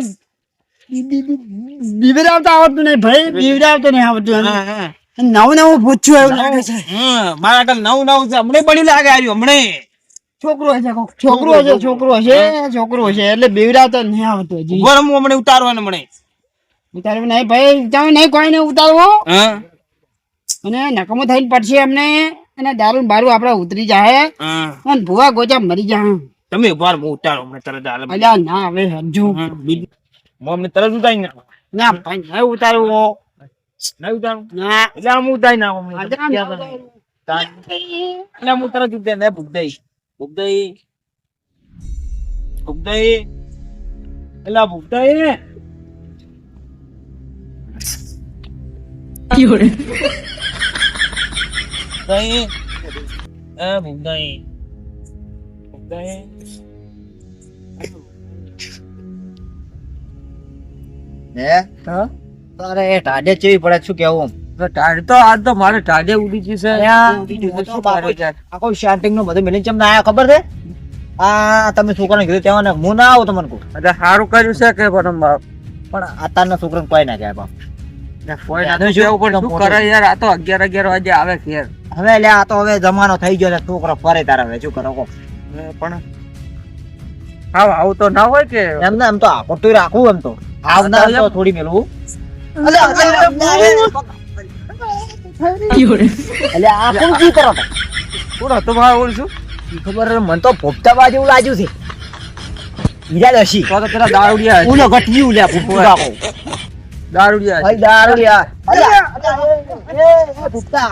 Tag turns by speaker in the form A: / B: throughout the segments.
A: મને બી- બી- બી- બીવડાવતા આવડતું નહીં ભાઈ બીવડાવતો નહીં આવડતું એને.
B: હા, હા.
A: નવું નવું પૂછ્યું એવું લાગે છે.
B: મારા આગળ નવું નવું છે. હમણાં પડ્યું લાગે આવ્યું હમણાં.
A: છોકરો હશે છોકરો હશે છોકરો. હશે છોકરો હશે એટલે બીવડાવતો નહીં આવડતું હજી
B: હું હમણાં ઉતારવાનું હમણાં.
A: ઉતારવું નહીં ભાઈ તમે નહીં ઉતારવો. અને નકમો થઈને પડશે એમને અને દારૂ બારું આપડે ઉતરી જાય અને ભૂવા ગોચા મરી જાય
B: તમે ઊભા રહો, હું ઉતારો હમણાં તરત આલે
A: અલ્યા ના હવે સમજુ
B: હા, હમણાં તરત ઉતારી ના
A: ના ભાઈ નહીં ઉતારવો
B: ના ઉતારું?
A: ના
B: એટલે આમ ઉતારી
A: ના અમને
B: એટલે હું તરત ઉતારી નાખું. ભૂખ દઈ. ભૂખ દઈ. ભૂખ દઈ. એટલે આ ભૂખ દઈ. દઈ. એ ને?
C: હા. તારે એ ચેવી પડે શું કેવું
B: ટાઢ તો આજ તો મારે ટાડે ઉડી ગઈ છે?
C: આખો સ્ટાર્ટિંગનું બધું મિલિંગ ચમ ના આયા ખબર છે? આ તમે છોકરાને કીધું ને હું ના આવું તમને કહું.
B: એટલે સારું કર્યું છે કે પણ બાપ?
C: પણ અત્યારના છોકરાને કોઈ ના કહેવાય બાપ. હવે આ તો હવે જમાનો થઈ ગયો છોકરો ફરે તારે હવે શું કરો
B: પણ હા આવું તો ના હોય કે
C: એમ ને એમ તો આખો રાખવું એમ તો આવનાર તો થોડી મેલું અલે આ કોણ કી કરો છો?
B: કોણ હતો ભાઈ ઓળ છું
C: ખબર મને તો પોપટા જેવું એવું લાગ્યું છે બીજા દશી
B: તો તો પેલા દારૂડિયા છે.
C: ઉલો ગટિયું લે ફૂટું રાખો
B: દારૂડિયા
C: ભાઈ દારૂડિયા યાર અલ્યા ફૂટતા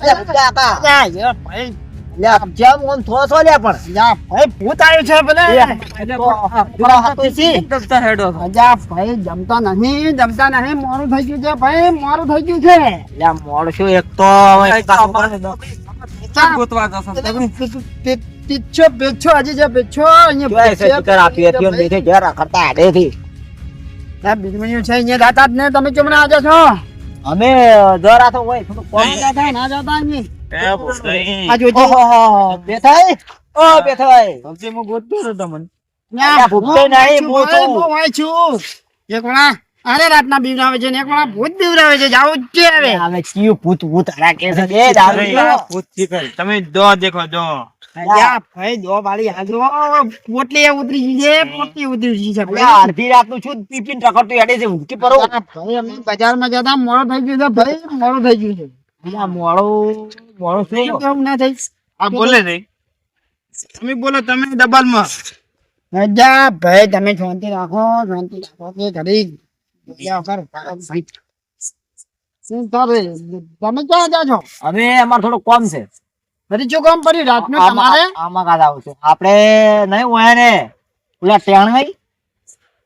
C: અલ્યા ફૂટતા કા
A: અલ્યા, યાર, ભાઈ
C: લ્યા જેમ ઓમ થો છો લ્યા પણ.
A: યા, ભાઈ ભૂત આવ્યું છે ભલે.
B: એટલે
C: હાથો છે
B: દસતા હેડો હતો.
A: ભાઈ જમતા નહીં જમતા નહીં મોડું થઈ ગયું છે ભાઈ મોડું થઈ ગયું છે.
C: લ્યા મોડ શું એક તો
B: ગોતવા જશો
A: પીછો પીછો હજી જે પીછો અહીંયા
C: જોય છે
A: પીછે,
C: સ્પીકર આપી હતી અને બેઠે જરા કરતા આડેથી.
A: આ બીજમણીઓ છે અહીંયા દાતા જ ને તમે ચમણા આજે છો
C: અમે જરા તો હોય થોડું કોમ
A: ના જાતા ના જાતા અહીં. આ જોજો
C: બેઠાય? ઓ બેઠાય.
B: સૌથી હું ગોતતો હતો તમને.
A: ન્યા
C: ભૂત નહીં,
A: હું
C: હું
A: હું વાંચ છું. એક વણા અરે રાતના બીવડાવે છે ને એક વણા ભૂત બીવડાવે છે જાવું છે હવે.
C: હવે કયું ભૂત ભૂત રાખે છે? એ દારૂ પીવો.
B: ભૂતથી તમે દો દેખો દો.
A: ભાઈ દો વાળી હાજો પોટલી ઉતરી ગઈ છે પોટલી ઉતરી છે
C: રાતનું શું પીપીને રખડતું હેડે છે ઊંઘી પરો.
A: ભાઈ અમે બજારમાં જતા મોડો થઈ ગયો ભાઈ મોડો થઈ ગયું છે.
C: મોડું મોડું શું
A: કેમ ના થઈ?
B: આ બોલે નહીં. તમે બોલો તમે ડબલમાં
A: અજા ભાઈ તમે શાંતિ રાખો શાંતિ રાખો કે ઘડી વગર ભાઈ. શું કરે? તમે ક્યાં જા છો?
C: હવે અમારે થોડું કોમ છે.
A: ફરી જો કામ પડ્યું રાતનું તમારે?
C: આમાં કાંઈ આવશે આપણે નહીં હોય ને પેલા ટેણ નહીં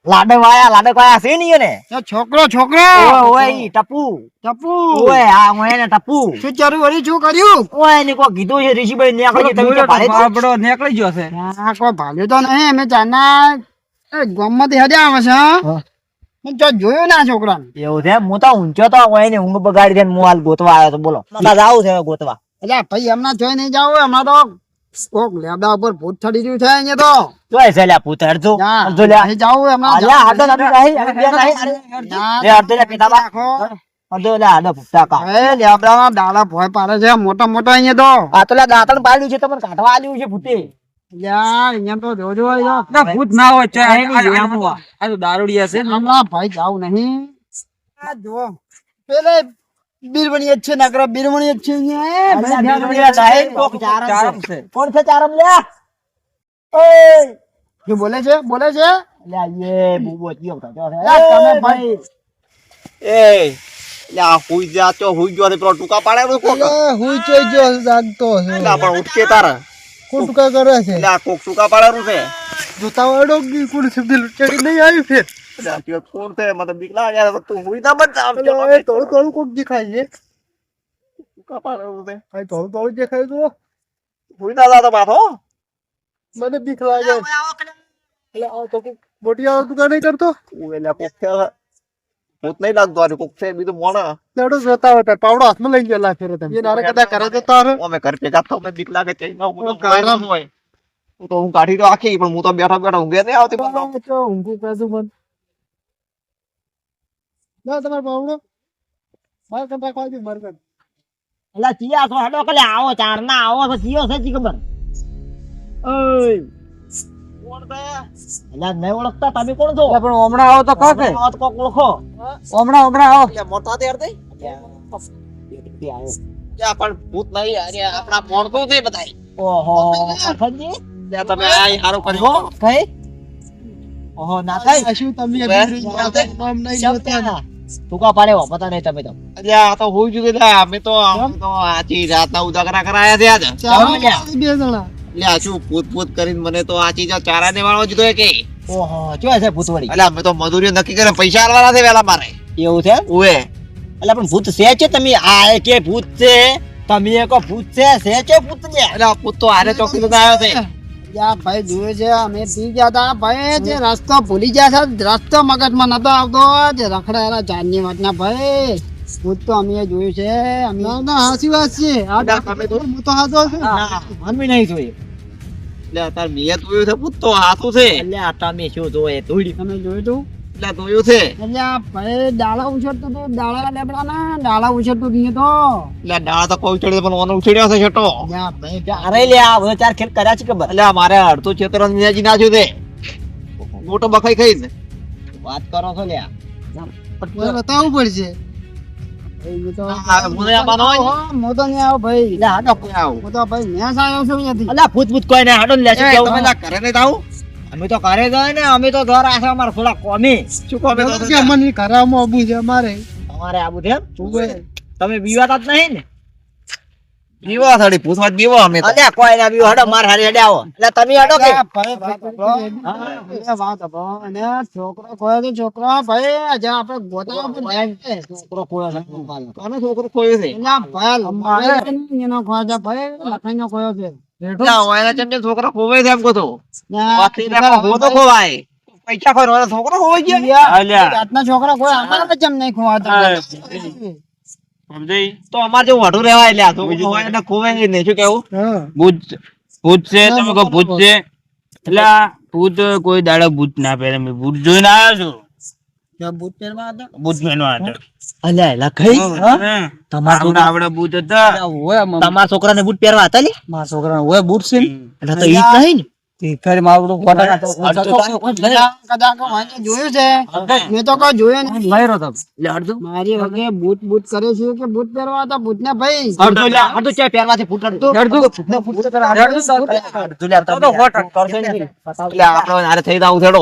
C: લાડે વાયા લાડે વાયા છે નહીં ને
A: તો છોકરો છોકરો!
C: ઓય ઓય ટપુ
A: ટપુ
C: ઓય આ હોય ને ટપુ
A: શું ચારું વળી શું કર્યું?
C: ઓય ને કો કીધું છે ઋષિભાઈ ને આખો તમે કે ભાલે તો
B: આપણો નીકળી ગયો છે.
A: આ કોઈ ભાલ્યું તો નહીં અમે એ ગમત હડ્યા આવે છે હું? તો જોયું ના છોકરાને.
C: એવું છે હું તો ઊંચો તો ઓય ને ઊંઘ બગાડી દે હું હાલ ગોતવા આવ્યો તો બોલો. મારા જાવું છે ગોતવા.
A: એટલે ભાઈ હમણાં જોઈ નહીં જાવ હમણાં તો કોક લેબડા ઉપર ભૂત ચડી ગયું છે અહીંયા તો.
C: જોય છે લ્યા ભૂત અડધો.
A: ના,
C: લ્યા.
A: નહીં જાવું હમણાં
C: અલ્યા નહીં લ્યા
A: રાખો.
C: લ્યા કા
A: એ લેબડામાં દાડા ભોય પાડે છે મોટા મોટા અહીંયા તો.
C: આ તો લ્યા દાંતણ પાડ્યું છે તમને કાઢવા આલ્યું છે ભૂતે.
A: યાર અહીંયા તો જોજો
B: ના ભૂત ના હોય આ- તો દારૂડિયા છે
A: હમણાં ભાઈ જાવું નહીં. આ જુઓ પેલે બીરબણી જ છે નકરા બીરબણી જ છે. એ જ છે.
C: છે.
B: છે.
C: કોણ છે ચારમ લ્યા ઓય!
A: શું બોલે છે? બોલે છે?
C: લ્યા યે બુબો જીઓ થતો છે.
A: તમે ભાઈ.
D: એ લ્યા હુઈ જા તો હુઈ ગયો છે પેલો ટૂંકા પાડે કોક.
A: હું ચોઈ ગયો જાગતો
D: લ્યા પણ ઉઠકે તારે.
A: કોણ ટૂંકા કરે છે?
D: લ્યા કોક ટૂંકા પાડેલું છે.
A: જોતા વાળો કોણ શબ્દ લૂંટાડી નહીં આવી ફેર
D: તે કોણ છે? મને બીક લાગે યાર તું હુઈ ના બચ આમ
A: અલ્યા, એ થોડું થોડું કોક દેખાય છે.
D: ટૂંકા પાડેલું છે?
A: આ થોડું થોડું દેખાય તો
D: હુઈ ના જાતો પાછો?
A: મને બીક લાગે. એટલે આ તો મોટી આવાજ તું નહીં કરતો?
D: હું કોક છે ભૂત નહીં લાગતો આ કોક છે બીજું મોણા.
A: લેડો જોતા હોય પાવડો હાથમાં લઈ ગયેલા ફેરે તમે. એ નારે કદા કરે તો તારે.
D: અમે ઘર ભેગા થાવ મને બીક લાગે છે ના હું તો હોય. તો હું કાઢી તો આખી પણ હું તો બેઠા બેઠા ઊંઘે નહીં આવતી. તો.
A: તો ઊંઘું મન. લો તમારે બાવડો માર કંટા ખોઈ દઉં માર
C: એટલે ચિયા છો હેડો કલે આવો ચાર ના આવો તો ચિયો છે જી ખબર? ઓય. એટલે નહીં ઓળખતા તમે કોણ છો?
B: પણ હમણાં આવો તો કહો કે
C: કોક ઓળખો.
B: હમણાં હમણાં આવો.
D: એટલે મોટા તેર દે પણ ભૂત નહીં અરે આપણા મોણતું છે બધાય.
C: ઓહો ખંજી
D: તમે આ હારું કર્યું
C: કઈ? ઓહો ના થાય?
A: શું તમે નામ નહીં જોતા?
C: ટૂંકા પાડે વાપરતા નહીં તમે તો.
D: અરે આ તો હોઈ ગયું એટલે અમે તો અમે તો આજી રાતના ઉદાકરા કરાયા છે આજ.
A: બે જણા.
D: એટલે આ શું પૂત પૂત કરીને મને તો આ ચીજ ચારા ને વાળો જીધો કે?
C: ઓહો જોયા છે ભૂતવાળી?
D: એટલે અમે તો મજૂરીઓ નક્કી કરે પૈસા આલવાના છે વેલા મારે.
C: એવું છે?
D: ઓએ
C: એટલે પણ ભૂત છે છે તમે. આ કે ભૂત છે. તમે એક કહો ભૂત છે. છે છે ભૂત ને
D: એટલે ભૂત તો આરે ચોકી આવ્યો છે.
A: યા ભાઈ જોયે છે અમે પી ગયા તા ભાઈ જે રસ્તો ભૂલી ગયા છે રસ્તો મગજમાં નતો આવતો. જે રખડાયેલા ચાંદની વાતના ભાઈ. ભૂત તો અમે જોયું છે. અમે ના હાસી વાત છે. આ
D: તમે તો-
A: હું તો હાચો છું.
C: ના, મનવી નહીં જોઈએ.
D: એટલે અત્યારે મેં જોયું છે ભૂત તો હાથું છે.
C: એટલે આ તમે શું જોયે
A: તમે જોયું તું?
D: એટલે જોયું છે?
A: એટલે ભાઈ ડાળા હતું ડાળા લેબડા ના ડાળા તો.
D: એટલે આ તો કોઈ ચડ્યો પણ ઓનો ઉછળ્યો છે છેટો.
C: અરે લે આ હવે ચાર ખેલ કર્યા છે
D: એટલે મારે અડધું નિયાજી મોટો બખાઈ
C: વાત કરો છો
A: બતાવવું પડશે. તો- તો તો
C: ભૂત ભૂત કોઈ ને હાડો લે શું
D: તમે ત્યાં નહીં આવું
C: અમે તો ઘરે જાય ને અમે તો ઘર આશે અમારે થોડા કોમી.
D: શું કહો અમે તો
A: કે મને ઘરમાં આબુ છે અમારે.
C: અમારે આવું છે તમે બીવાતા જ નહીં ને?
D: બીવા થાળી પૂછવા જ અમે
C: અલ્યા કોઈ ના બીવો હડો માર હારે હેડે આવો એટલે તમે હડો કે
A: ભાઈ વાત એ વાત સાંભળો. અને છોકરો ખોયો તો છોકરો ભાઈ આજે આપણે ગોતા પણ
C: છોકરો ખોયો છે
D: કોનો છોકરો ખોયો છે
A: ના ભાઈ લંબાઈ એનો ખોયો છે ભાઈ લખાઈનો ખોયો છે
D: છોકરો ખોવાય છે એમ કહો તો
A: ના,
D: ના ખોવાય પૈસા ખોરવાનો છોકરો ખોવાઈ ગયો
A: જાતના છોકરા ખોયા અમારા કેમ નહીં ખોવાતા
D: તો અમારે જે વાઢું રહેવાય એટલે આ છોકરો ખોવાય એટલે ખોવાય જ નહીં શું કેવું
A: હા.
B: ભૂત ભૂત છે તમે કહો ભૂત છે. એટલે ભૂત કોઈ દાડો ભૂત ના પહેરે. મેં ભૂત જોઈને આવ્યો છું.
A: ત્યાં પહેરવા હતા?
B: ભૂત મેનો હતો.
C: અલ્યા લખાઈ
B: હા.
C: તમારા
B: છોકરા આવડા હતા.
C: તમારા છોકરાને બૂટ પહેરવા હતા લે
A: મારા છોકરાને હોય બૂટ છે
C: એટલે તો ઈ જ નહીં ને.
A: મારું કદાચ જોયું છે. મેં તો કોઈ જોયું નહીં મારી વગે બૂટ બૂટ કરે છે કે બૂટ પહેરવા તો બૂટ ને ભાઈ.
C: અડધો અડધો ફૂટ અડધો
D: થઈ જાવ થેડો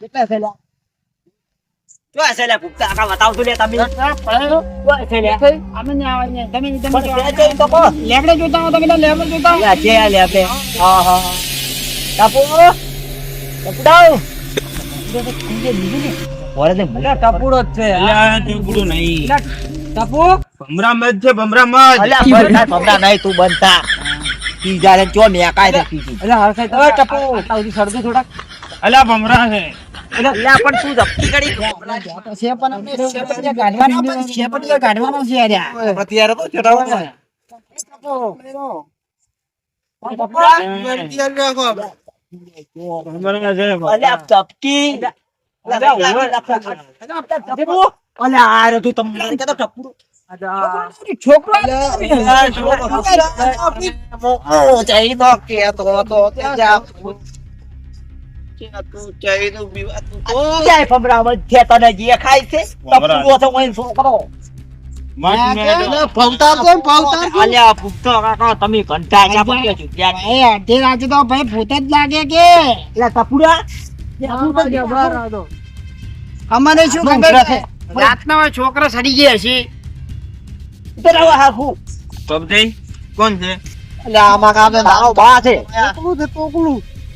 A: કેટલા થયેલા?
C: જો આ છેલ્લે ફૂટતા આખા બતાવતું લે તમે જો આ છેલ્લે.
A: અમે નહીં આવવા દે. તમે તમે
C: છે છે તો કહો.
A: લેબડે જોતા હો તમે તો લેબડે જોતા.
C: લે, છે આ લે આપણે. હા, હા. ટપુ, ટપુ દાવ. ઓરે મુલા
B: ટપુડો છે અલ્યા ટપુડો નહીં
A: ટપુ
B: છે
C: અલ્યા, ભમરા નહીં, તું બનતા. ઈ જાણે ચો મેકાય છે કીધી.
A: ઓય ટપુ
B: અલ્યા ભમરા છે
C: અલ્યા, પણ તું ધપકી કરી.
A: છે પણ અમે છે પણ પણ છે પણ છે યાર.
D: અત્યારે તો ચડાવવાનો
B: ભમરા છે
C: અલ્યા, ધપકી. અલ્યા, ઓવે ટપુ. અલ્યા, આ રહ્યો તું તમને
A: છોકરો અમારે શું ખબર રાતના છોકરા સડી ગયા છે.
B: કોણ છે?
C: એટલે આમાં કામ બા છે.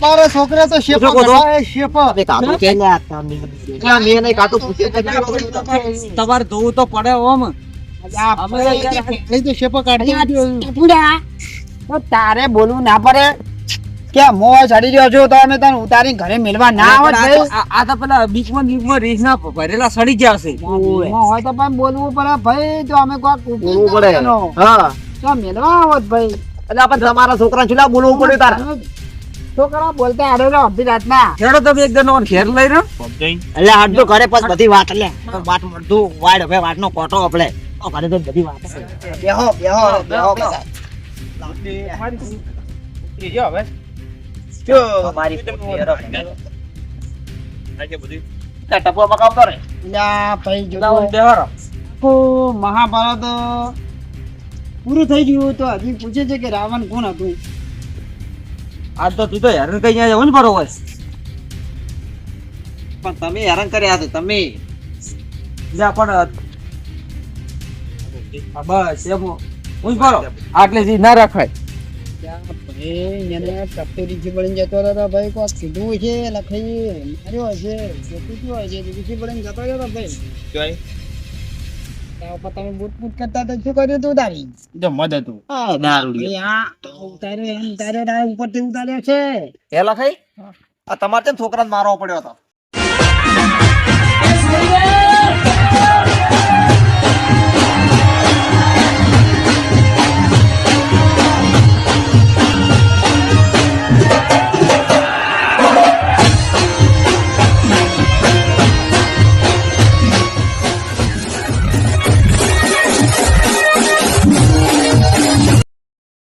B: તારા
A: છોકરા તો શેપો
D: મેં.
B: તમારે જોવું તો પડે ઓમ.
C: અમે
A: એ તો શેપો કાઢી ટપુડા તો તારે બોલવું ના પડે. કે મો ચડી રહ્યો છું તો અમે તને ઉતારી ઘરે મેળવા ના આવત
C: આ- તો પેલા બીચમાં બીચમાં રીસ ના ભરેલા સડી ગયા
A: હોય તો પણ બોલવું પડે. ભાઈ તો અમે કોક
D: બોલવું પડે. હા.
A: તો મેળવા આવત ભાઈ.
D: એટલે આપણે તમારા છોકરા ચૂલા બોલવું પડ્યું તારે?
A: છોકરા બોલતા હારે રહો અડધી રાતના.
C: ખેડો તમે એક દનો ઘેર લઈ રહ્યો
B: એટલે
C: એટલે તો ઘરે પછી બધી વાત લે. વાત મળતું વાડ હવે વાતનો કોટો આપણે તો ઘરે તો બધી વાત છે.
A: બેહો બેહો બેહો
B: જો હવે.
C: મારી
B: આજે
C: ટપો મકાવતો રે.
A: ભાઈ જો આખું મહાભારત. પૂરું થઈ ગયું તો હજી પૂછે છે કે રાવણ કોણ હતું?
C: આજ તો તું તો હેરાન કઈ જવું ને બરોબર.
D: પણ તમે હેરાન કર્યા હતા તમે.
C: જા પણ બસ એમ હું. કરો આટલે જી ના રાખાય.
A: ત્યાં ભાઈ એને થી પડીને જતો રહ્યો તો ભાઈ કીધું છે લખાઈ માર્યો છે જોતું શું હોય છે પડીને જતો રહ્યો ભાઈ. તમે બૂટ બૂટ કરતા તો શું કર્યું તું તારી?
B: જો મદ હતું.
D: હા. દારૂ
A: ભાઈ આ ઉતાર્યો એમ ઉતાર્યો ને ઉપરથી ઉતાર્યો છે.
D: પેલા ખાઈ. આ તમારે છોકરા છોકરાને મારવો પડ્યો હતો.